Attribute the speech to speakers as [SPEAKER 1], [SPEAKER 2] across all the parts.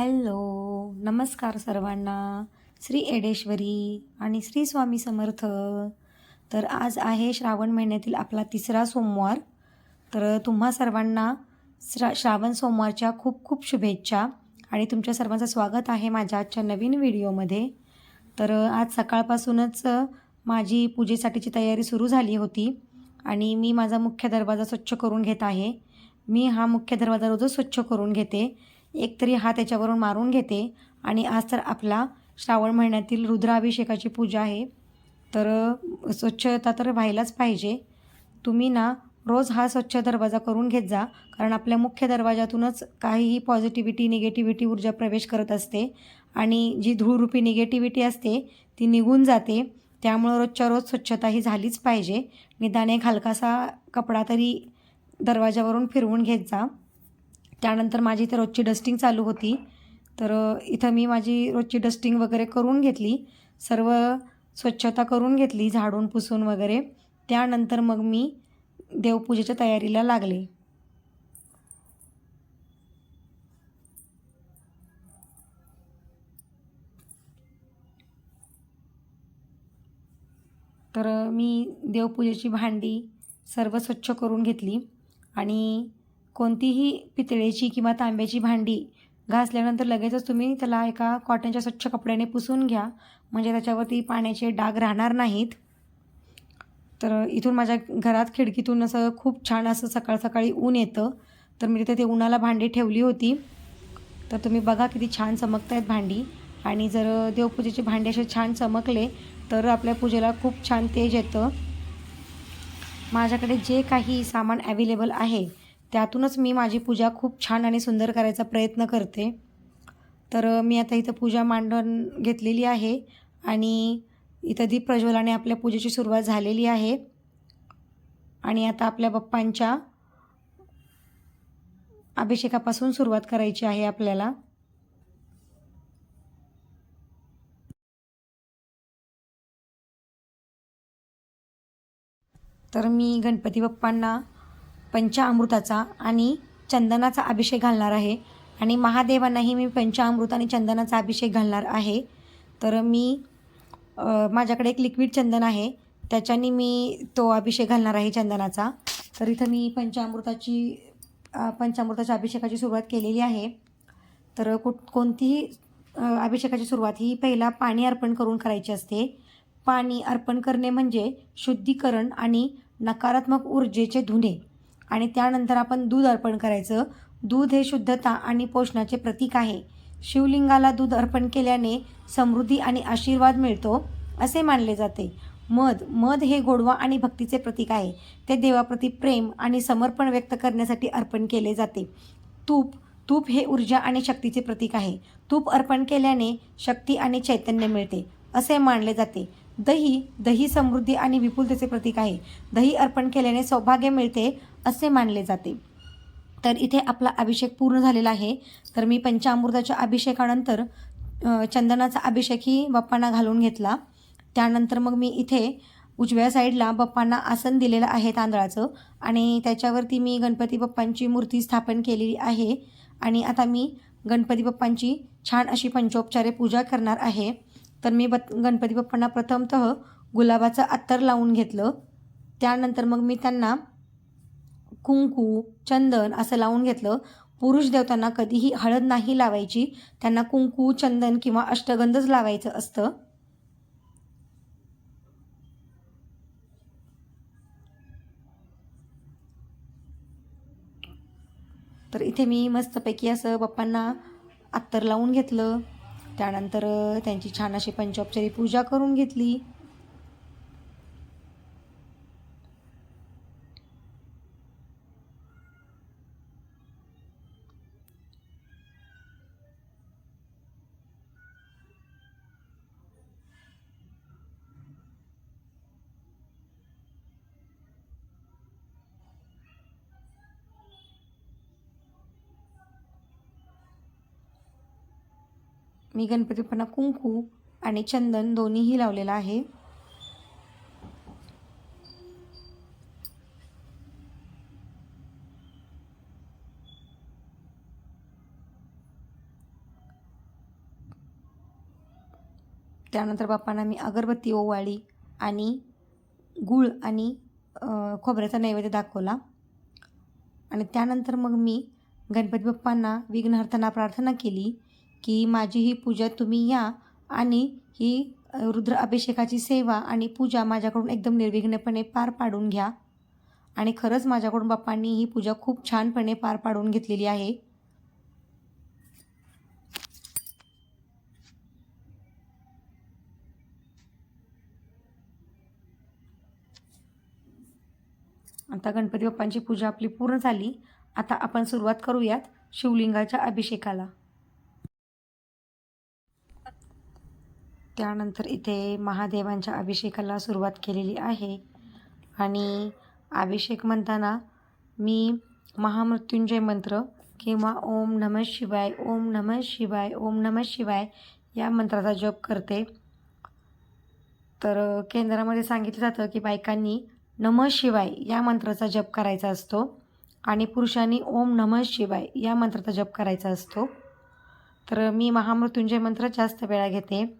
[SPEAKER 1] Hello नमस्कार सर्वांना. श्री एडेश्वरी आणि श्री स्वामी समर्थ. तर आज आहे श्रावण महिन्यातील आपला तिसरा सोमवार. तर तुम्हा सर्वांना श्रा श्रावण सोमवारच्या खूप खूप शुभेच्छा आणि तुमच्या सर्वांचं स्वागत आहे माझ्या आजच्या नवीन व्हिडिओमध्ये. तर आज सकाळपासूनच माझी पूजेसाठीची तयारी सुरू झाली होती आणि मी माझा मुख्य दरवाजा स्वच्छ करून घेत आहे. मी हा मुख्य दरवाजा रोजच स्वच्छ करून घेते. एकतरी हा त्याच्यावरून मारून घेते. आणि आज तर आपला श्रावण महिन्यातील रुद्राभिषेकाची पूजा आहे. तर स्वच्छता तर व्हायलाच पाहिजे. तुम्ही ना रोज हा स्वच्छ दरवाजा करून घेत जा. कारण आपल्या मुख्य दरवाजातूनच काहीही पॉझिटिव्हिटी निगेटिव्हिटी ऊर्जा प्रवेश करत असते. आणि जी धूळरूपी निगेटिव्हिटी असते ती निघून जाते. त्यामुळं रोजच्या रोज स्वच्छता ही झालीच पाहिजे. निदान एक हलकासा कपडा तरी दरवाजावरून फिरवून घेत जा. त्यानंतर माझी इथे रोजची डस्टिंग चालू होती. तर इथं मी माझी रोजची डस्टिंग वगैरे करून घेतली. सर्व स्वच्छता करून घेतली झाडून पुसून वगैरे. त्यानंतर मग मी देवपूजेच्या तयारीला लागले. तर मी देवपूजेची भांडी सर्व स्वच्छ करून घेतली. आणि कोणतीही पितळेची किंवा तांब्याची भांडी घासल्यानंतर लगेचच तुम्ही त्याला एका कॉटनच्या स्वच्छ कपड्याने पुसून घ्या. म्हणजे त्याच्यावरती पाण्याचे डाग राहणार नाहीत. तर इथून माझ्या घरात खिडकीतून असं खूप छान असं सकाळ सकाळी ऊन येतं. तर मी तिथे ते उन्हाला भांडी ठेवली होती. तर तुम्ही बघा किती छान चमकत आहेत भांडी. आणि जर देवपूजेचे भांडे असे छान चमकले तर आपल्या पूजेला खूप छान तेज येतं. माझ्याकडे जे काही सामान ॲवेलेबल आहे त्यातूनच मी माझी पूजा खूप छान आणि सुंदर करायचा प्रयत्न करते. तर मी आता इथं पूजा मांडून घेतलेली आहे आणि इथं दीप प्रज्वलाने आपल्या पूजेची सुरुवात झालेली आहे. आणि आता आपल्या बाप्पांच्या अभिषेकापासून सुरुवात करायची आहे आपल्याला. तर मी गणपती बाप्पांना पंचामृताचा आणि चंदनाचा अभिषेक घालणार आहे. आणि महादेवांनाही मी पंचामृत आणि चंदनाचा अभिषेक घालणार आहे. तर मी माझ्याकडे एक लिक्विड चंदन आहे. त्याच्याने मी तो अभिषेक घालणार आहे चंदनाचा. तर इथं मी पंचामृताची पंचामृताच्या अभिषेकाची सुरुवात केलेली आहे. तर कुठ कोणतीही अभिषेकाची सुरुवात ही पहिला पाणी अर्पण करून करायची असते. पाणी अर्पण करणे म्हणजे शुद्धीकरण आणि नकारात्मक ऊर्जेचे धुणे. आणि त्यानंतर आपण दूध अर्पण करायचं. दूध हे शुद्धता आणि पोषणाचे प्रतीक आहे. शिवलिंगाला दूध अर्पण केल्याने समृद्धी आणि आशीर्वाद मिळतो असे मानले जाते. मध मध हे गोडवा आणि भक्तीचे प्रतीक आहे. ते देवाप्रती प्रेम आणि समर्पण व्यक्त करण्यासाठी अर्पण केले जाते. तूप तूप हे ऊर्जा आणि शक्तीचे प्रतीक आहे. तूप अर्पण केल्याने शक्ती आणि चैतन्य मिळते असे मानले जाते. दही दही समृद्धी आणि विपुलतेचे प्रतीक आहे. दही अर्पण केल्याने सौभाग्य मिळते असे मानले जाते. तर इथे आपला अभिषेक पूर्ण झालेला आहे. तर मी पंचामृताच्या अभिषेकानंतर चंदनाचा अभिषेकही बाप्पांना घालून घेतला. त्यानंतर मग मी इथे उजव्या साईडला बाप्पांना आसन दिलेलं आहे तांदळाचं आणि त्याच्यावरती मी गणपती बाप्पांची मूर्ती स्थापन केलेली आहे. आणि आता मी गणपती बाप्पांची छान अशी पंचोपचारे पूजा करणार आहे. तर मी बत गणपती बाप्पांना प्रथमतः गुलाबाचं अत्तर लावून घेतलं. त्यानंतर मग मी त्यांना कुंकू चंदन असं लावून घेतलं. पुरुष देवतांना कधीही हळद नाही लावायची. त्यांना कुंकू चंदन किंवा अष्टगंधच लावायचं असतं. तर इथे मी मस्तपैकी असं बाप्पांना अत्तर लावून घेतलं. त्यानंतर त्यांची छान अशी पंचोपचारी पूजा करून घेतली. मी गणपतीपणा कुंकू आणि चंदन दोन्हीही लावलेलं आहे. त्यानंतर बाप्पांना मी अगरबत्ती ओवाळी आणि गूळ आणि खोबऱ्याचा नैवेद्य दाखवला. आणि त्यानंतर मग मी गणपती बाप्पांना विघ्नहर्थना प्रार्थना केली. की माझी ही पूजा तुम्ही या आणि ही रुद्र अभिषेकाची सेवा आणि पूजा माझ्याकडून एकदम निर्विघ्नपणे पार पाडून घ्या. आणि खरंच माझ्याकडून बाप्पांनी ही पूजा खूप छानपणे पार पाडून घेतलेली आहे. आता गणपती बाप्पांची पूजा आपली पूर्ण झाली. आता आपण सुरुवात करूयात शिवलिंगाच्या अभिषेकाला. त्यानंतर इथे महादेवांच्या अभिषेकाला सुरुवात केलेली आहे. आणि अभिषेक म्हणताना मी महामृत्युंजय मंत्र किंवा ओम नमः शिवाय ओम नमः शिवाय ओम नमः शिवाय या मंत्राचा जप करते. तर केंद्रामध्ये सांगितलं जातं की बायकांनी नमः शिवाय या मंत्राचा जप करायचा असतो आणि पुरुषांनी ओम नमः शिवाय या मंत्राचा जप करायचा असतो. तर मी महामृत्युंजय मंत्र जास्त वेळा घेते.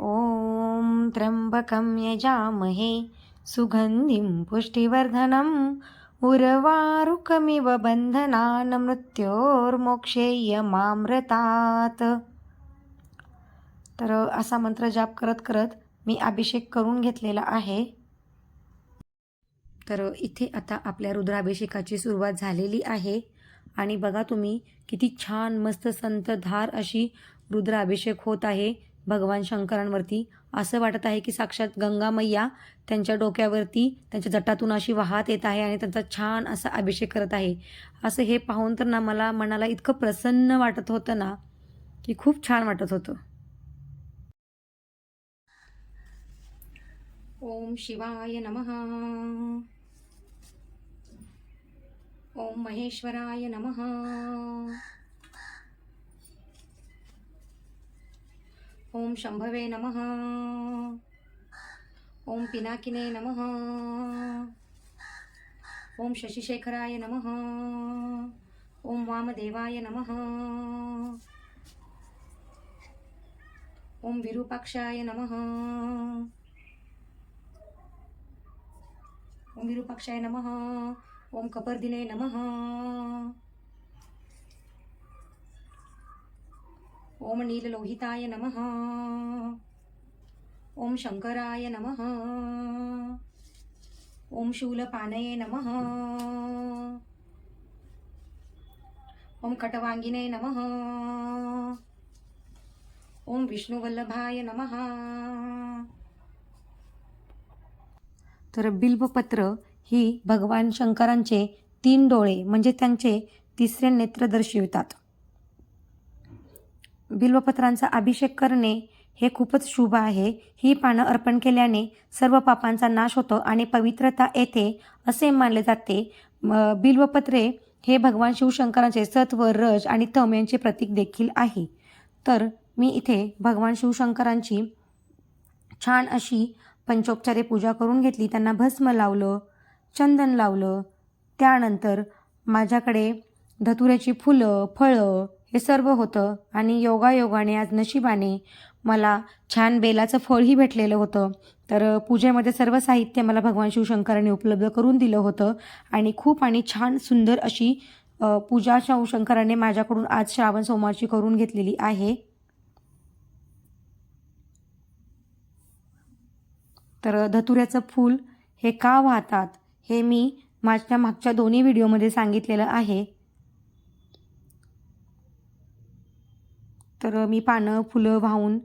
[SPEAKER 1] ॐ त्र्यम्बकं यजामहे सुगन्धिं पुष्टिवर्धनम् उर्वारुकमिव बन्धनान् मृत्योर्मोक्षेयमामृतात् तर असा मंत्र जाप करत करत मी अभिषेक करून घेतलेला आहे. तर इथे आता आपल्या रुद्राभिषेकाची सुरुवात झालेली आहे. आणि बघा तुम्ही किती छान मस्त संतधार अशी रुद्राभिषेक होत आहे. भगवान शंकरांवरती. असं वाटत आहे की साक्षात गंगा मैया त्यांच्या डोक्यावरती त्यांच्या जटातून अशी वाहत येत आहे आणि त्यांचा छान असा अभिषेक करत आहे. असं हे पाहून तर ना मला मनाला इतकं प्रसन्न वाटत होतं ना की खूप छान वाटत होतं. ओम शिवाय नमः. ओम महेश्वराय नमः. ओम शंभवे नमः. ओम पिनाकिने नमः. ओम शशिशेखराय नमः. ओम वामदेवाय नमः. ओम विरूपाक्षाय नमः. ओम विरूपाक्षाय नमः. ओम कपर्दिने नमः. ओम नीललोहिताय नमः। ओम शंकराय नमः। ओम शूलपानये नमः। ओम कटवांगिने नमः। ओम विष्णुवल्लभाय नमः। तर बिल्बपत्र ही भगवान शंकरांचे तीन डोळे म्हणजे त्यांचे तिसरे नेत्र दर्शवितात. बिल्वपत्रांचा अभिषेक करणे हे खूपच शुभ आहे. ही पानं अर्पण केल्याने सर्व पापांचा नाश होतो आणि पवित्रता येते असे मानले जाते. म- बिल्वपत्रे हे भगवान शिवशंकरांचे सत्व रज आणि तम यांचे प्रतीक देखील आहे. तर मी इथे भगवान शिवशंकरांची छान अशी पंचोपचारे पूजा करून घेतली. त्यांना भस्म लावलं चंदन लावलं. त्यानंतर माझ्याकडे धतुऱ्याची फुलं फळं हे सर्व होतं आणि योगायोगाने आज नशिबाने मला छान बेलाचं फळही भेटलेलं होतं. तर पूजेमध्ये सर्व साहित्य मला भगवान शिवशंकरांनी उपलब्ध करून दिलं होतं आणि खूप आणि छान सुंदर अशी पूजा शिवशंकराने माझ्याकडून आज श्रावण सोमवारची करून घेतलेली आहे. तर धतुऱ्याचं फूल हे का वाहतात हे मी माझ्या मागच्या दोन्ही व्हिडिओमध्ये सांगितलेलं आहे तर मी पानं फुलं वाहून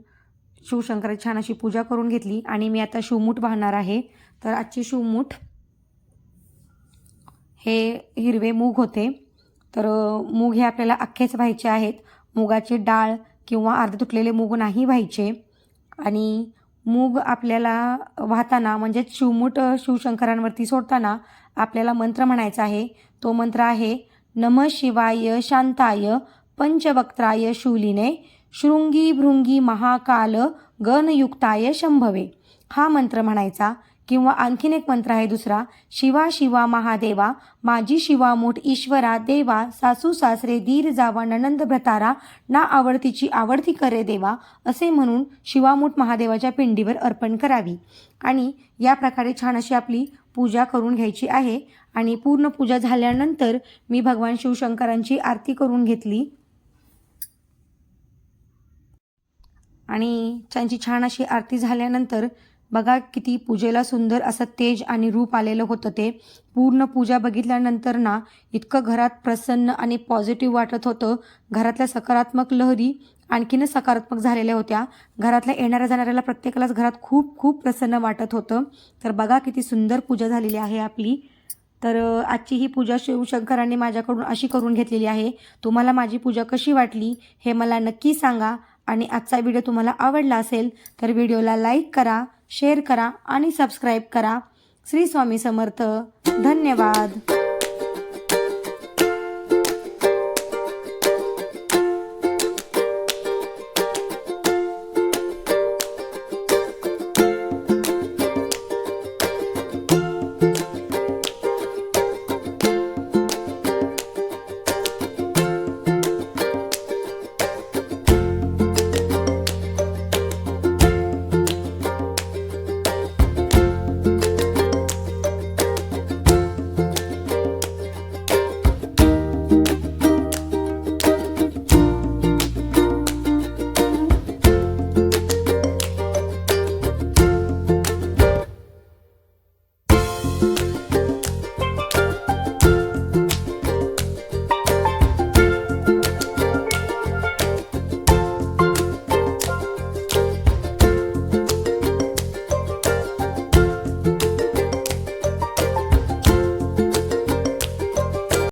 [SPEAKER 1] शिवशंकराची छान अशी पूजा करून घेतली आणि मी आता शिवमूठ वाहणार आहे. तर आजची शिवमूठ हे हिरवे मूग होते. तर मूग हे आपल्याला अख्खेच व्हायचे आहेत. मुगाचे डाळ किंवा अर्धे तुटलेले मूग नाही व्हायचे. आणि मूग आपल्याला वाहताना म्हणजेच शिवमूठ शिवशंकरांवरती सोडताना आपल्याला मंत्र म्हणायचा आहे. तो मंत्र आहे नम शिवाय शांताय पंचवक्त्राय शूलिने शृंगी भृंगी महाकाल गणयुक्ताय शंभवे. हा मंत्र म्हणायचा किंवा आणखीन एक मंत्र आहे दुसरा शिवा शिवा महादेवा माझी शिवामूठ ईश्वरा देवा सासू सासरे दीर जावा ननंद भ्रतारा ना आवडतीची आवडती करे देवा असे म्हणून शिवामूठ महादेवाच्या पिंडीवर अर्पण करावी. आणि या प्रकारे छान अशी आपली पूजा करून घ्यायची आहे. आणि पूर्ण पूजा झाल्यानंतर मी भगवान शिवशंकरांची आरती करून घेतली. आणि त्यांची छान अशी आरती झाल्यानंतर बघा किती पूजेला सुंदर असं तेज आणि रूप आलेलं होतं ते. पूर्ण पूजा बघितल्यानंतर ना इतकं घरात प्रसन्न आणि पॉझिटिव्ह वाटत होतं. घरातल्या सकारात्मक लहरी आणखीनच सकारात्मक झालेल्या होत्या. घरातल्या येणाऱ्या जाणाऱ्याला प्रत्येकालाच घरात खूप खूप प्रसन्न वाटत होतं. तर बघा किती सुंदर पूजा झालेली आहे आपली. तर आजची ही पूजा शिवशंकरांनी माझ्याकडून अशी करून घेतलेली आहे. तुम्हाला माझी पूजा कशी वाटली हे मला नक्की सांगा. आणि आजचा व्हिडिओ तुम्हाला आवडला असेल तर व्हिडिओला लाईक करा शेअर करा आणि सबस्क्राईब करा. श्री स्वामी समर्थ. धन्यवाद.